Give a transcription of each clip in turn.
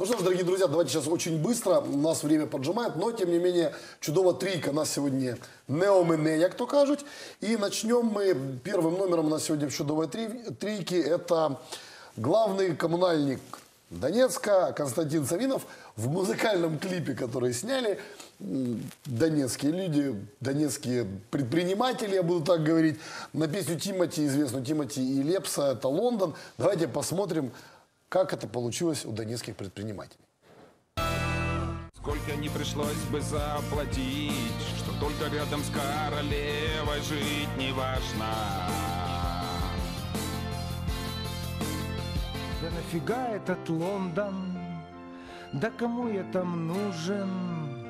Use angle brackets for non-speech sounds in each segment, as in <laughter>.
Ну что ж, дорогие друзья, давайте сейчас очень быстро, у нас время поджимает, но тем не менее чудова трійка нас сьогодні не омине, як то кажуть. І начнем ми первым номером у нас сегодня в чудовой три- трійки. Это главный коммунальник Донецка Константин Савинов в музыкальном клипе, который сняли. м, Донецкие люди, донецкие предприниматели, я буду так говорить, на песню Тимати, известную Тимати и Лепса, это Лондон. Давайте посмотрим, как это получилось у донецких предпринимателей. Сколько не пришлось бы заплатить, что только рядом с королевой жить не важно. Да нафига этот Лондон? Да кому я там нужен?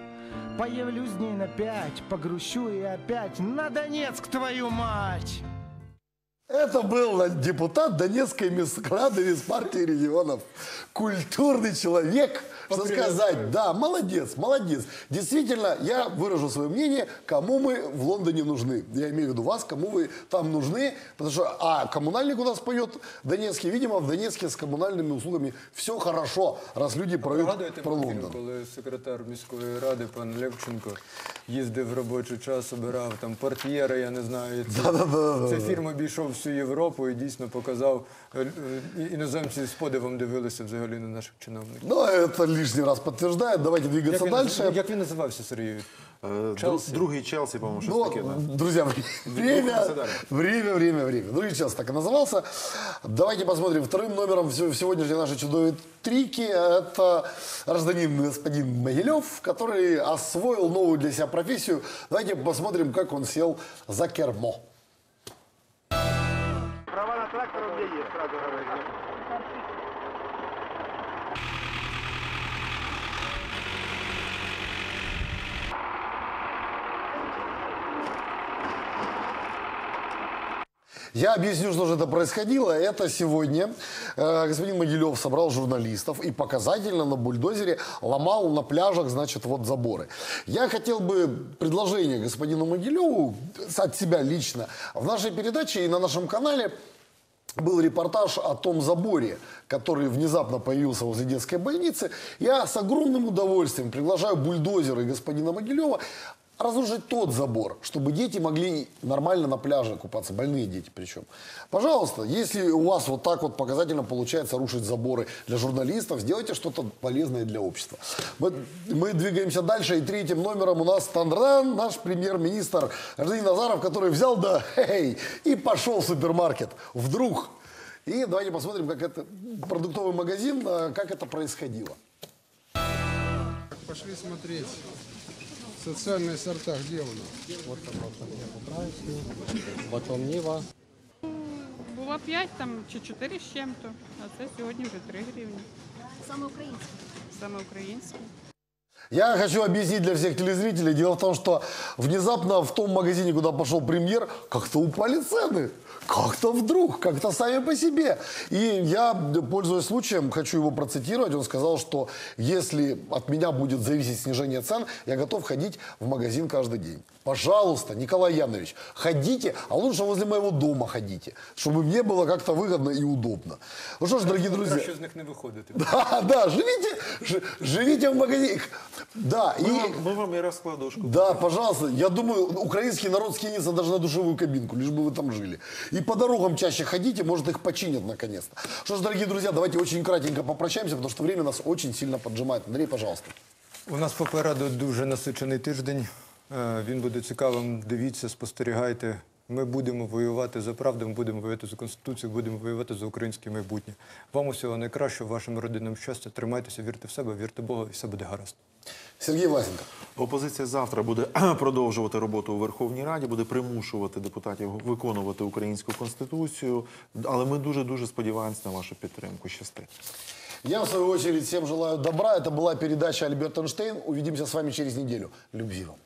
Появлюсь дней на пять, погрущу и опять на Донецк, твою мать! Это был депутат Донецкой міськради из партии регионов. Культурный человек, что сказать. Да, молодец, молодец. Действительно, я выражу свое мнение, кому мы в Лондоне нужны. Я имею в виду вас, кому вы там нужны. Потому что, а коммунальник у нас поет Донецкий. Видимо, в Донецке с коммунальными услугами все хорошо, раз люди поют Пригадуєте про Максим, Лондон. коли секретар міської ради пан Левченко їздив в робочий час, обирав там портьєри, я не знаю. Це, Да-да-да-да-да. це фірм обійшов всю Європу і дійсно показав. е, е, іноземці з подивом дивилися взагалі на наших чиновників. Но это лишний раз подтверждает. Давайте двигаться Як він, дальше. наз- як він називався, Сергію? Е, дру- Челсі. Другий Челсі, по-моєму, щось Ну, таке. Да. друзья, время, Двухаться далее. время, время, время. Другой час так и назывался. Давайте посмотрим. Вторым номером в се- в сегодняшней нашей чудовой трики это гражданин господин Могилев, который освоил новую для себя профессию. Давайте посмотрим, как он сел за кермо. Трактор у меня есть, сразу говорю. Я объясню, что же это происходило. Это сегодня э, господин Могилев собрал журналистов и показательно на бульдозере ломал на пляжах, значит, вот заборы. Я хотел бы предложение господину Могилеву от себя лично в нашей передаче и на нашем канале был репортаж о том заборе, который внезапно появился возле детской больницы. Я с огромным удовольствием приглашаю бульдозера и господина Могилева разрушить тот забор, чтобы дети могли нормально на пляже купаться, больные дети причем. Пожалуйста, если у вас вот так вот показательно получается рушить заборы для журналистов, сделайте что-то полезное для общества. Мы, мы двигаемся дальше, и третьим номером у нас Тандран, наш премьер-министр Арсений Назаров, который взял да хей, и пошел в супермаркет. Вдруг. И давайте посмотрим, как это продуктовый магазин, а, как это происходило. Пошли смотреть социальные сорта, где у нас? Вот там вот там є український, потім Ніва. Було 5 там чи 4 з чим-то, а це сьогодні вже 3 гривні. Саме українське. Саме українське. Я хочу объяснить для всех телезрителей. Дело в том, что внезапно в том магазине, куда пошел премьер, как-то упали цены. Как-то вдруг, как-то сами по себе. И я, пользуясь случаем, хочу его процитировать. Он сказал, что если от меня будет зависеть снижение цен, я готов ходить в магазин каждый день. Пожалуйста, Николай Янович, ходите, а лучше возле моего дома ходите, чтобы мне было как-то выгодно и удобно. Ну что ж, дорогие друзья. Краще з них не виходити. <laughs> Да, да, живите, живите в магазине. Да, Ми, и, вам, ми вам і розкладушку. да, пожалуйста, я думаю, украинский народ скинется даже на душевую кабинку, лишь бы вы там жили. И по дорогам чаще ходите, может их починят наконец-то. Что ж, дорогие друзья, давайте очень кратенько попрощаемся, потому что время нас очень сильно поджимает. Андрей, пожалуйста. У нас попереду дуже насичений тиждень. Е, Він буде цікавим. Дивіться, спостерігайте. Ми будемо воювати за правду, ми будемо воювати за конституцію, будемо воювати за українське майбутнє. Вам усього найкращого, вашим родинам щастя. Тримайтеся, вірте в себе, вірте Бога, і все буде гаразд. Сергей Власенко. Опозиція завтра буде <clears throat> продовжувати роботу у Верховній Раді, буде примушувати депутатів виконувати українську конституцію. Але ми дуже дуже сподіваємося на вашу підтримку. Щасти. Я, в свою очередь, всем желаю добра. Это была передача Альберт Эйнштейн. Увидимся с вами через неделю. Любви вам.